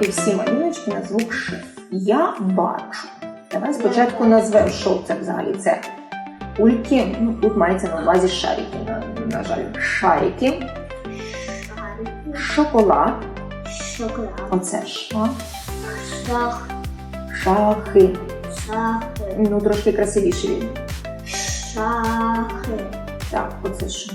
знайти всі малюночки на звук Ш. Я бачу. Давай спочатку назвемо, що це взагалі. Це кульки, ну тут мається на увазі шарики. На, на жаль, шарики, Шарики. шоколад. Шоколад. Оце ша, Шах. шахи. Шахи. Ну, трошки красивіше він. Шахи. Так, оце що?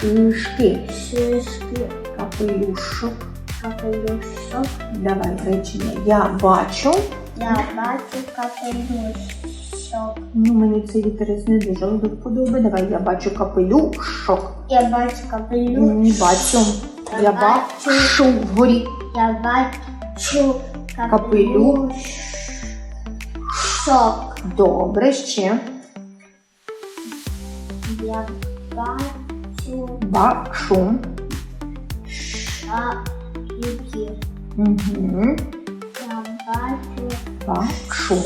Шишки, Шишки. капелюшок. Капелюшок. Давай речення. Я бачу. Я бачу капелюшок. Ну, мені цей вітерець не дуже до. Давай я бачу капелюшок. Я бачу капелюшок. Не бачу. Я бачу вгорі. Я бачу Капелюшок. Добре, ще. Я бачу Бачу. Шарики. Угу. Я бачу Бачу.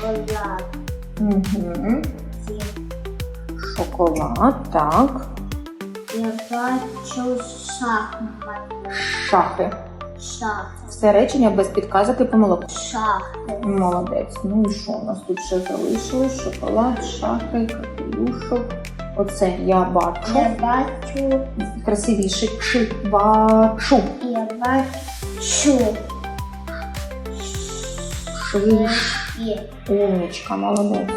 шоколад. Угу. Шоколад, так. Я бачу шахмат. Шахи. Шахи. Все речення без підказок і помилок. Шахи. Молодець. Ну і що у нас тут ще залишилось? Шоколад, шахи, капелюшок. Оце я бачу. Я бачу. Красивіше. Чи бачу. Я бачу. Шиш. Умничка, молодець.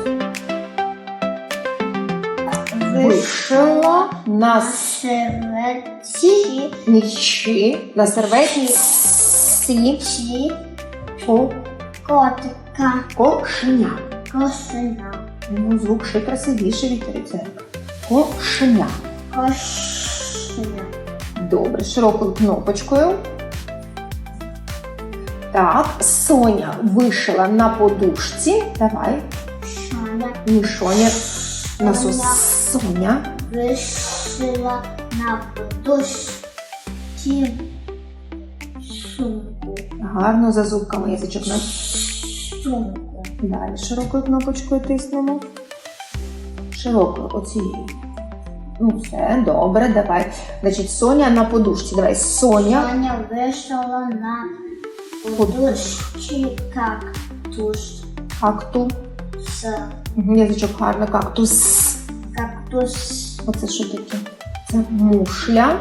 Вишила на серветці. нічі, на серветні сі по котика. кошеня. Кошеня. Ну, звук ще красивіше вітереться. Кошеня. Кошеня. Добре, широкою кнопочкою. Так, Соня вишила на подушці. Давай. Шаня Ні, Шоня. Насос Соня. Соня. вишила на подушці сумку. Гарно за зубками язичок Сумку. Далі широкою кнопочкою тиснемо. Широкою оцією. Ну, все, добре, давай. Значить, Соня на подушці. Давай, Соня. Соня вишила на подушці кактус. Какту. С. Язичок гарно, кактус. Кактус. Оце що таке? Це мушля.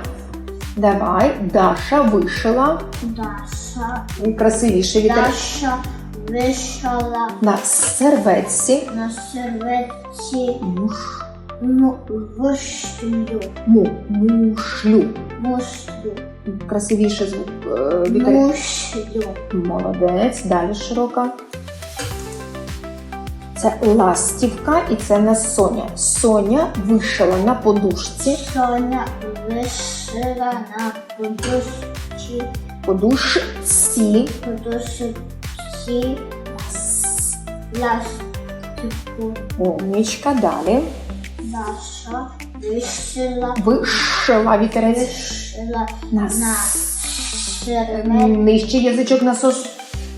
Давай, Даша вишила. Даша. Красивіше вітер. Даша вишила На серветці. на серветці Муш. ну, вишлю. Му. Мушлю. Мушлю. Красивіше звук. е. Мушлю. Молодець. Далі широка. Це ластівка і це на Соня. Соня вишила на подушці. Соня вишила на подушці. Подушці. Подушці ластику. Умнічка. Далі. Даша вишила. Вишила вітерець. Вишила На на с- серветці. Нижче язичок насос.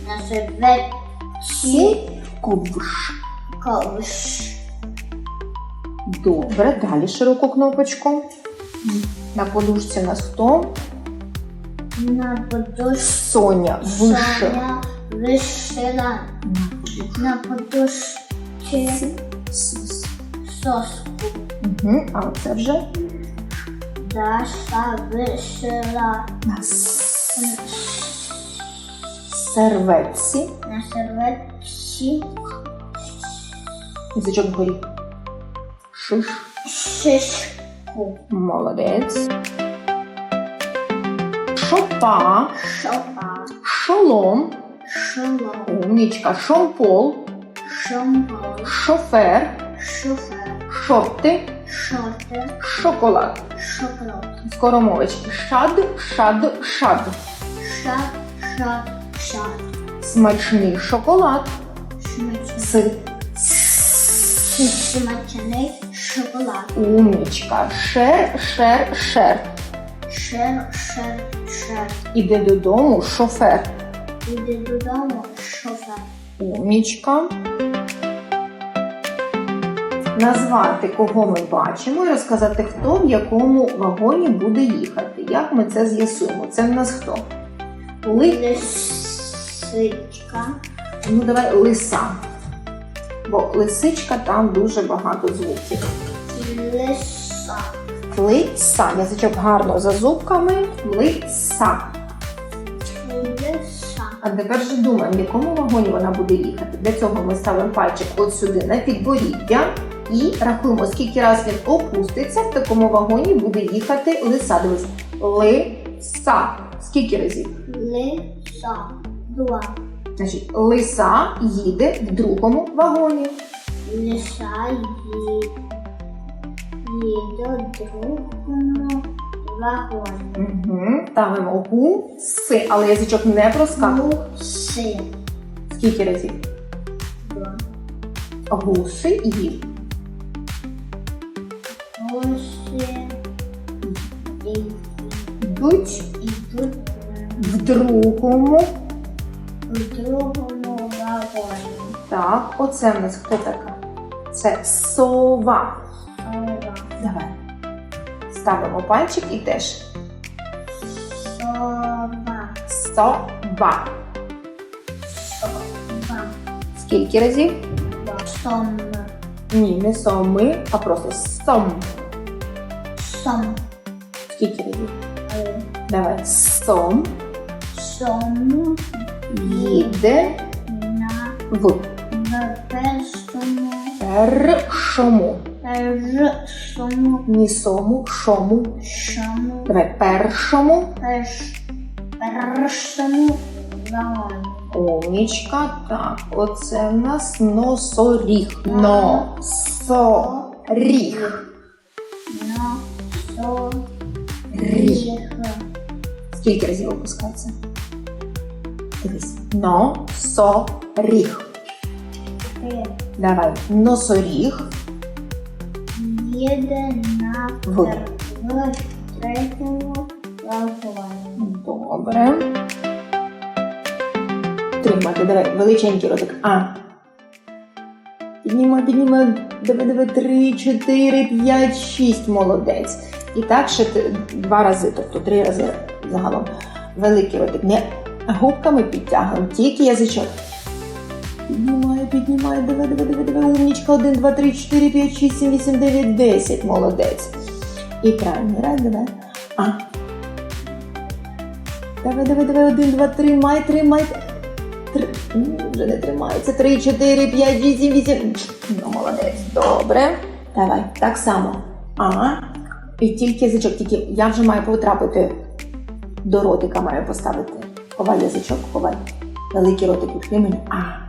На серветці. Ковш. Ковш. Добре. Далі широку кнопочку. На подушці на сто. На подушці. Соня вишила. Соня вишила на подушці соску. Угу. А оце вже Даша вишила на серветці. на серветці Язичок вгорі. Шиш. шишку. Молодець. Шопа. Шопа. Шолом. Шолом. Умнічка. Шомпол. Шомпол. Шофер. Шофер. Шорти. Шорти. Шоколад. Шоколад. Скоромовочки. Шад. Шад. Шад. Шат. Шат. Шат. Смачний шоколад. Шмачний. Сир. Смачний шоколад. Умнічка. Шер. Шер. Шер. Шер, шер, шер. Іде додому шофер. Іди додому, шофер. Умнічка. Назвати, кого ми бачимо, і розказати, хто в якому вагоні буде їхати. Як ми це з'ясуємо? Це в нас хто? Ли. Лисичка. Ну давай лиса. Бо лисичка там дуже багато звуків. Лиса. Лиса. Язичок гарно за зубками. Лиса. А тепер же думаємо, в якому вагоні вона буде їхати. Для цього ми ставимо пальчик от сюди на підборіддя і рахуємо, скільки разів він опуститься, в такому вагоні буде їхати лиса. Дивись. Лиса. Скільки разів? Лиса. Два. Значить, лиса їде в другому вагоні. Лиса їде. Їде другому вагоні. Угу. Ставимо гу, си, але язичок не проскакує. Гуси. Скільки разів? Два. Гуси їдуть. Гуси. І- Йдуть Ідуть в другому. у другому вагоні. Так, оце в нас хто така? Це. Сова. Ставимо пальчик і теж Сова. сова. Сова. Скільки разів? Сом. Ні, не соми, а просто сом. Сом. Скільки разів? Е, Давай. Сом Сом. їде На в в першому. першому. Першому. Ні сому, шому. Шому. Давай першому. Перш. Першому вагоні. Умнічка. Так, оце в нас носоріг. Носоріг. На со. Ріг. Скільки разів опускається? Дивись. Носоріг. Давай. Носоріг. Їде на В. третьому вагоні. Добре. Тримати. Давай. Величенький ротик. А. Піднімай, піднімай. Давай, давай. Три, чотири, п'ять, шість. Молодець. І так ще два рази, тобто три рази загалом. Великий ротик. Не губками підтягуємо, тільки язичок. Піднімай, піднімай, давай, давай, давай, давай, умнічка. Один, два, три, чотири, п'ять, шість, сім, вісім, дев'ять, десять. Молодець. І правильний раз, давай. А. Давай, давай, давай, один, два, тримай, тримай. Три. Вже не тримається. Три, чотири, п'ять, вісім, вісім. Ну, молодець. Добре. Давай, так само. А. І тільки язичок, тільки я вже маю потрапити до ротика, маю поставити. Ховай язичок, ховай. Великий ротик відкрий мені. А.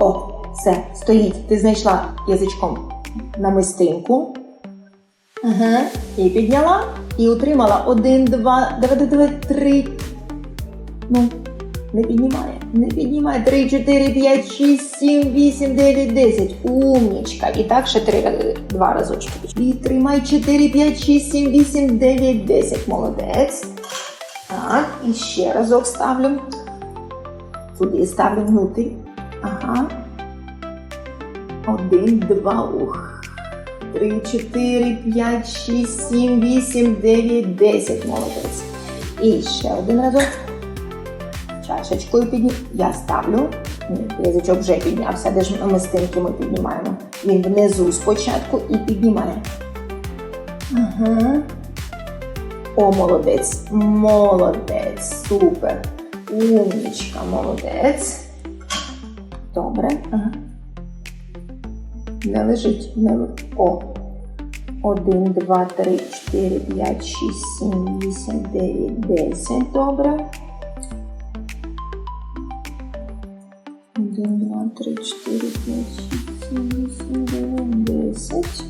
О, все, стоїть. Ти знайшла язичком намистинку. Ага. І підняла. І утримала. Один, два, давай, давай, три. Ну, не піднімає. Не піднімає. Три, чотири, п'ять, шість, сім, вісім, дев'ять, десять. Умнічка. І так ще три два разочки. І тримай чотири, п'ять, шість, сім, вісім, дев'ять, десять. Молодець. Так, і ще разок ставлю. Туди ставлю внутрі. Ага. Один, два, ух. Три, чотири, п'ять, шість, сім, вісім, дев'ять, десять. Молодець. І ще один разок. Чашечкою піднім. Я ставлю. Ні, язичок вже піднявся, де ж намистинки ми піднімаємо. Він внизу спочатку і піднімає. Ага. О, молодець. Молодець. Супер. Умнічка, молодець. Добре. Ага. Не лежить. Не... О. Один, два, три, чотири, п'ять, шість, сім, вісім, дев'ять, десять. Добре. Один, два, три, чотири, п'ять, шість, сім, вісім, дев'ять, десять.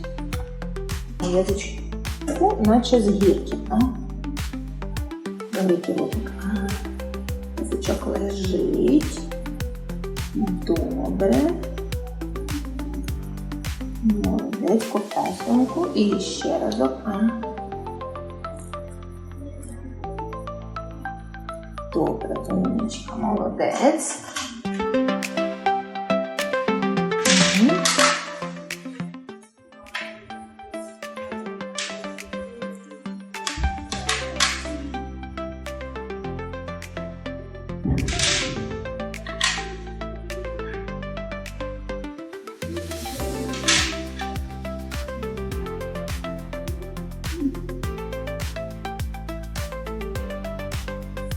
Язичку, наче з гірки, а? Великий. Ага. Язичок лежить. Добре. Молодець, ковтасунку. І ще разок. Добре, Тонічка, молодець.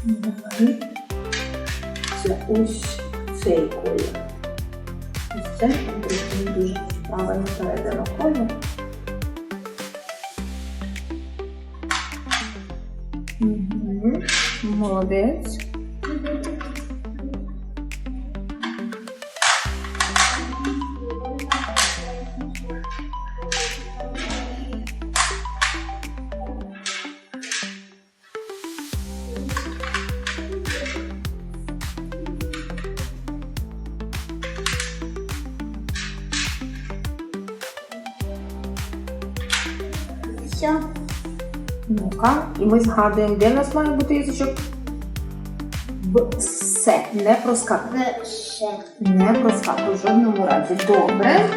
Давай. Це ось цей колір. Ось цей Андрій, він дуже правильно передано колір. Угу. Молодець. Все. Ну-ка, і ми згадуємо, де в нас має бути язичок? Все, не проскакує. Не проскакує в жодному разі. Добре.